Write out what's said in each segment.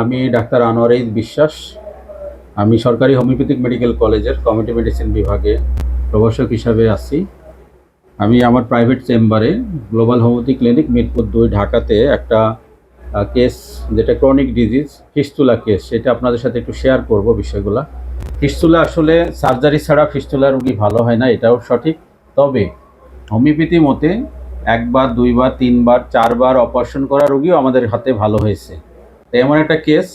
আমি ডাক্তার আনোয়ার বিশ্বাস। আমি সরকারি হোমিওপ্যাথিক মেডিকেল কলেজের কমিউনিটি মেডিসিন বিভাগে প্রভাষক হিসাবে আছি। আমি আমার প্রাইভেট চেম্বারে গ্লোবাল হোমিওপ্যাথি ক্লিনিক মিরপুর দুই ঢাকাতে একটা কেস যেটা ক্রনিক ডিজিজ, ফিস্তুলা কেস, সেটা আপনাদের সাথে একটু শেয়ার করব বিষয়গুলো। ফিস্তুলা আসলে সার্জারি ছাড়া ফিস্তুলা রুগী ভালো হয় না, এটাও সঠিক। তবে হোমিওপ্যাথি মতে একবার, দুইবার, তিনবার, চারবার অপারেশন করা রোগীও আমাদের হাতে ভালো হয়েছে। তো এমন একটা কেস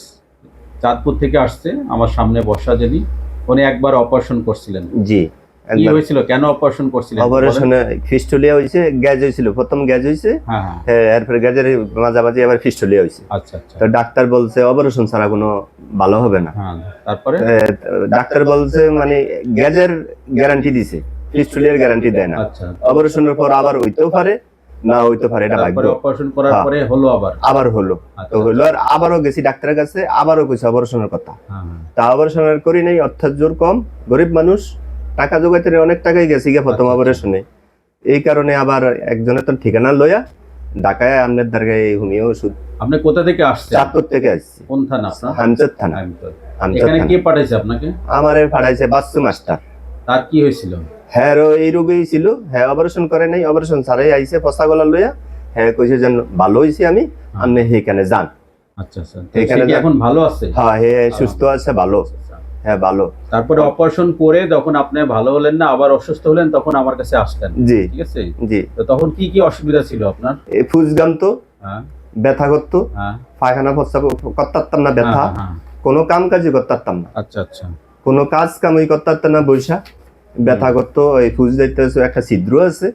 চাঁদপুর থেকে আসছে আমার সামনে বসা যিনি উনি একবার অপারেশন করছিলেন। জি কি হয়েছিল? কেন অপারেশন করছিলেন? অপারেশনে ফিস্টুলিয়া গ্যাজ প্রথম গ্যাজ হ্যাঁ হ্যাঁ। হ্যাঁ, এরপরে গ্যাজের মাঝামাঝি আবার ফিস্টুলিয়া হয়েছে। আচ্ছা আচ্ছা। তো ডাক্তার বলছে অপারেশন ছাড়া কোনো ভালো হবে না। হ্যাঁ তারপরে? ডাক্তার বলছে মানে গ্যাজের গ্যারান্টি দিছে। ফিস্টুলিয়ার গ্যারান্টি দেয় না। আচ্ছা অপারেশনের পর আবার হইতেও পারে। না হইতে পারে এটা ভাগ্য। অপারেশন করার হ্যাঁ। পরে হলো আবার। আবার হলো। আচ্ছা, তো হইল আর আবারও গেছি ডাক্তারের কাছে আবারও কইছে অপারেশনের কথা। হ্যাঁ, হ্যাঁ। তা অপারেশনের করি নাই অর্থাৎ জোর কম গরিব মানুষ টাকা জোগাইতে অনেক টাকাই গেছে গিয়ে প্রথম আচ্ছা, আচ্ছা। অপারেশনে এই কারণে আবার একজনের তো ঠিকানা লইয়া ঢাকায় আপনার দ্বারা এই হোমিও ওষুধ আপনি কোথা থেকে আসছেন? চাঁদপুর থেকে আসছি। কোন থানা আপনার? হামচর থানা। এখানে কে পাঠাইছে আপনাকে? আমারে ফাড়াইছে বাচ্চু মাস্টার। তার কি হয়েছিল? হ্যাঁ রো এই রোগেই ছিল। হ্যাঁ অপারেশন করে নাই অপারেশন ছাড়াই আইছে ফসা গলা লইয়া। হ্যাঁ কইছে যেন ভালো হইছে আমি আপনি সেইখানে যান। আচ্ছা আচ্ছা। এখানে ভালো আছে? হ্যাঁ হে সুস্থ আছে ভালো। আচ্ছা। হ্যাঁ ভালো। তারপরে অপারেশন করে যখন আপনি ভালো হলেন না আবার অসুস্থ হলেন তখন আমার কাছে আসলেন। জি। ঠিক আছে? জি। তো তখন কি কি অসুবিধা ছিল আপনার? এই ফুসগাম তো হ্যাঁ। ব্যথা করতো। হ্যাঁ। পায়খানা প্রস্তাব করতে পারতাম না ব্যথা। হ্যাঁ, হ্যাঁ, কোনো কাম কাজই করতে পারতাম না। আচ্ছা আচ্ছা। কোনো কাজ কামই করতে পারতাম না বৈশা। ব্যথা করতো এই ফুস যাইতে একটা ছিদ্র আছে।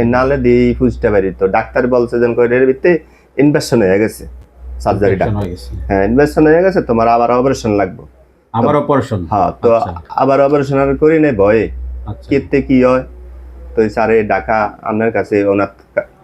এই নালে দিয়ে এই ফুসটা বেরিত ডাক্তার বলছে যেন করে এর ভিতরে ইনভেশন হয়ে গেছে সার্জারি ডাক্তার হ্যাঁ ইনভেশন হয়ে গেছে তোমার আবার অপারেশন লাগবে। আবার অপারেশন হ্যাঁ তো আচ্ছা। আবার অপারেশন আর করি নাই ভয়ে। আচ্ছা। কেতে কি হয়? তো স্যারে ডাকা আপনার কাছে ওনার